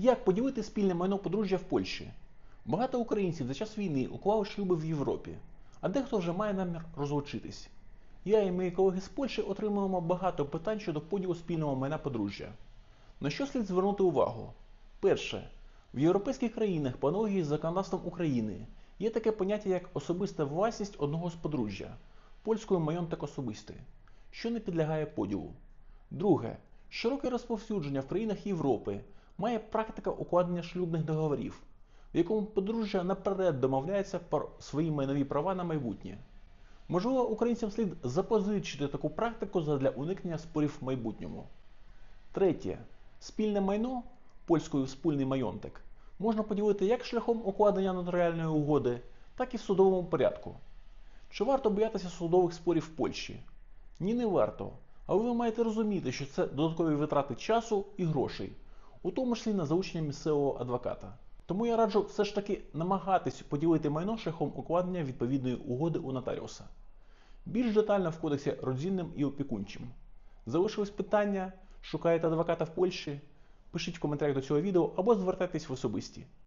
Як поділити спільне майно подружжя в Польщі? Багато українців за час війни уклали шлюби в Європі, а дехто вже має намір розлучитись. Я і мої колеги з Польщі отримуємо багато питань щодо поділу спільного майна подружжя. На що слід звернути увагу? Перше, в європейських країнах по аналогії з законодавством України є таке поняття як особиста власність одного з подружжя, польською майонтек особистий, що не підлягає поділу. Друге, широке розповсюдження в країнах Європи має практика укладення шлюбних договорів, в якому подружжя наперед домовляється про свої майнові права на майбутнє. Можливо, українцям слід запозичити таку практику задля уникнення спорів в майбутньому. Третє. Спільне майно польською спільний майонтек можна поділити як шляхом укладення нотаріальної угоди, так і в судовому порядку. Чи варто боятися судових спорів в Польщі? Ні, не варто. Але ви маєте розуміти, що це додаткові витрати часу і грошей, у тому числі на заучення місцевого адвоката. Тому я раджу все ж таки намагатись поділити майно шляхом укладення відповідної угоди у нотаріуса. Більш детально в кодексі родзінним і опікунчим. Залишились питання, шукаєте адвоката в Польщі? Пишіть в коментарях до цього відео або звертайтесь в особисті.